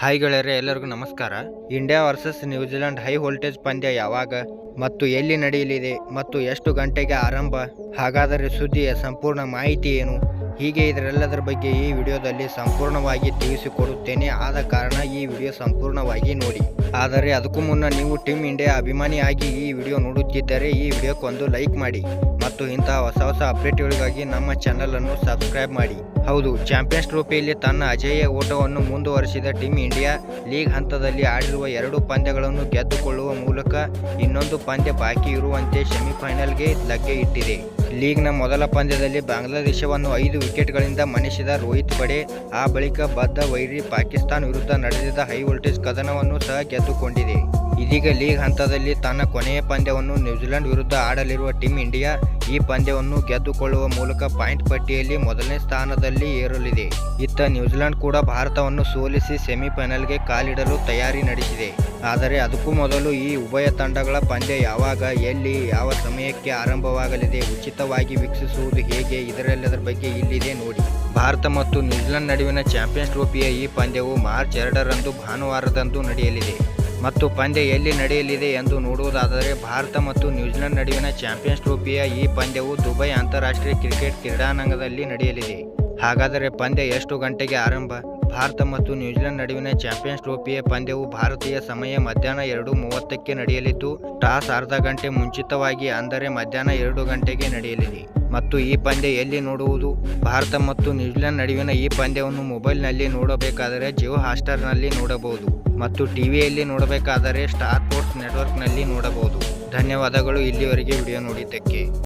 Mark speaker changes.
Speaker 1: Hi ಗೆಳೆಯರೇ, ಎಲ್ಲರಿಗೂ ನಮಸ್ಕಾರ. India versus New Zealand high voltage ಪಂದ್ಯ ಯಾವಾಗ ಮತ್ತು ಎಲ್ಲಿ ನಡೆಯಲಿದೆ ಮತ್ತು ಎಷ್ಟು ಗಂಟೆಗೆ ಆರಂಭ? ಹಾಗಾದರೆ ಸುದ್ದಿಯ ಸಂಪೂರ್ಣ ಮಾಹಿತಿ ಏನು? ಹೀಗೆ ಇದರೆಲ್ಲದರ ಬಗ್ಗೆ ಈ ವಿಡಿಯೋದಲ್ಲಿ ಸಂಪೂರ್ಣವಾಗಿ ತಿಳಿಸಿಕೊಡುತ್ತೇನೆ. ಆದ ಕಾರಣ ಈ ವಿಡಿಯೋ ಸಂಪೂರ್ಣವಾಗಿ ನೋಡಿ. ಆದರೆ ಅದಕ್ಕೂ ಮುನ್ನ ನೀವು ಟೀಮ್ ಇಂಡಿಯಾ ಅಭಿಮಾನಿಯಾಗಿ ಈ ವಿಡಿಯೋ ನೋಡುತ್ತಿದ್ದರೆ ಈ ವಿಡಿಯೋಕ್ಕೊಂದು ಲೈಕ್ ಮಾಡಿ. ಮತ್ತು ಇಂತಹ ಹೊಸ ಹೊಸ ಅಪ್ಡೇಟ್ಗಳಿಗಾಗಿ ನಮ್ಮ ಚಾನಲ್ ಅನ್ನು ಸಬ್ಸ್ಕ್ರೈಬ್ ಮಾಡಿ. ಹೌದು, ಚಾಂಪಿಯನ್ಸ್ ಟ್ರೋಫಿಯಲ್ಲಿ ತನ್ನ ಅಜೇಯ ಓಟವನ್ನು ಮುಂದುವರಿಸಿದ ಟೀಮ್ ಇಂಡಿಯಾ ಲೀಗ್ ಹಂತದಲ್ಲಿ ಆಡಿರುವ ಎರಡು ಪಂದ್ಯಗಳನ್ನು ಗೆದ್ದುಕೊಳ್ಳುವ ಮೂಲಕ ಇನ್ನೊಂದು ಪಂದ್ಯ ಬಾಕಿ ಇರುವಂತೆ ಸೆಮಿಫೈನಲ್ಗೆ ಲಗ್ಗೆ ಇಟ್ಟಿದೆ. ಲೀಗ್ನ ಮೊದಲ ಪಂದ್ಯದಲ್ಲಿ ಬಾಂಗ್ಲಾದೇಶವನ್ನು ಐದು ವಿಕೆಟ್ಗಳಿಂದ ಮಣಿಸಿದ ರೋಹಿತ್ ಪಡೆ, ಆ ಬಳಿಕ ಬದ್ಧ ವೈರಿ ಪಾಕಿಸ್ತಾನ ವಿರುದ್ಧ ನಡೆದಿದ್ದ ಹೈ ವೋಲ್ಟೇಜ್ ಕದನವನ್ನು ಸಹ ಗೆದ್ದುಕೊಂಡಿದೆ. ಇದೀಗ ಲೀಗ್ ಹಂತದಲ್ಲಿ ತನ್ನ ಕೊನೆಯ ಪಂದ್ಯವನ್ನು ನ್ಯೂಜಿಲೆಂಡ್ ವಿರುದ್ಧ ಆಡಲಿರುವ ಟೀಮ್ ಇಂಡಿಯಾ ಈ ಪಂದ್ಯವನ್ನು ಗೆದ್ದುಕೊಳ್ಳುವ ಮೂಲಕ ಪಾಯಿಂಟ್ ಪಟ್ಟಿಯಲ್ಲಿ ಮೊದಲನೇ ಸ್ಥಾನದಲ್ಲಿ ಏರಲಿದೆ. ಇತ್ತ ನ್ಯೂಜಿಲೆಂಡ್ ಕೂಡ ಭಾರತವನ್ನು ಸೋಲಿಸಿ ಸೆಮಿಫೈನಲ್ಗೆ ಕಾಲಿಡಲು ತಯಾರಿ ನಡೆಸಿದೆ. ಆದರೆ ಅದಕ್ಕೂ ಮೊದಲು ಈ ಉಭಯ ತಂಡಗಳ ಪಂದ್ಯ ಯಾವಾಗ, ಎಲ್ಲಿ, ಯಾವ ಸಮಯಕ್ಕೆ ಆರಂಭವಾಗಲಿದೆ ಉಚಿತವಾಗಿ ವೀಕ್ಷಿಸುವುದು ಹೇಗೆ, ಇದರೆಲ್ಲದರ ಬಗ್ಗೆ ಇಲ್ಲಿದೆ ನೋಡಿ. ಭಾರತ ಮತ್ತು ನ್ಯೂಜಿಲೆಂಡ್ ನಡುವಿನ ಚಾಂಪಿಯನ್ಸ್ ಟ್ರೋಫಿಯ ಈ ಪಂದ್ಯವು ಮಾರ್ಚ್ ಎರಡರಂದು ಭಾನುವಾರದಂದು ನಡೆಯಲಿದೆ. ಮತ್ತು ಪಂದ್ಯ ಎಲ್ಲಿ ನಡೆಯಲಿದೆ ಎಂದು ನೋಡುವುದಾದರೆ, ಭಾರತ ಮತ್ತು ನ್ಯೂಜಿಲೆಂಡ್ ನಡುವಿನ ಚಾಂಪಿಯನ್ಸ್ ಟ್ರೋಫಿಯ ಈ ಪಂದ್ಯವು ದುಬೈ ಅಂತಾರಾಷ್ಟ್ರೀಯ ಕ್ರಿಕೆಟ್ ಕ್ರೀಡಾಂಗಣದಲ್ಲಿ ನಡೆಯಲಿದೆ. ಹಾಗಾದರೆ ಪಂದ್ಯ ಎಷ್ಟು ಗಂಟೆಗೆ ಆರಂಭ? ಭಾರತ ಮತ್ತು ನ್ಯೂಜಿಲೆಂಡ್ ನಡುವಿನ ಚಾಂಪಿಯನ್ಸ್ ಟ್ರೋಫಿಯ ಪಂದ್ಯವು ಭಾರತೀಯ ಸಮಯ ಮಧ್ಯಾಹ್ನ ಎರಡು ಮೂವತ್ತಕ್ಕೆ ನಡೆಯಲಿದ್ದು, ಟಾಸ್ ಅರ್ಧ ಗಂಟೆ ಮುಂಚಿತವಾಗಿ ಅಂದರೆ ಮಧ್ಯಾಹ್ನ ಎರಡು ಗಂಟೆಗೆ ನಡೆಯಲಿದೆ. ಮತ್ತು ಈ ಪಂದ್ಯ ಎಲ್ಲಿ ನೋಡುವುದು? ಭಾರತ ಮತ್ತು ನ್ಯೂಜಿಲೆಂಡ್ ನಡುವಿನ ಈ ಪಂದ್ಯವನ್ನು ಮೊಬೈಲ್ನಲ್ಲಿ ನೋಡಬೇಕಾದರೆ ಜಿಯೋ ಹಾಸ್ಟರ್ನಲ್ಲಿ ನೋಡಬಹುದು ಮತ್ತು ಟಿವಿಯಲ್ಲಿ ನೋಡಬೇಕಾದರೆ ಸ್ಟಾರ್ ಸ್ಪೋರ್ಟ್ಸ್ ನೆಟ್ವರ್ಕ್ನಲ್ಲಿ ನೋಡಬಹುದು. ಧನ್ಯವಾದಗಳು, ಇಲ್ಲಿವರೆಗೆ ವಿಡಿಯೋ ನೋಡಿದ್ದಕ್ಕೆ.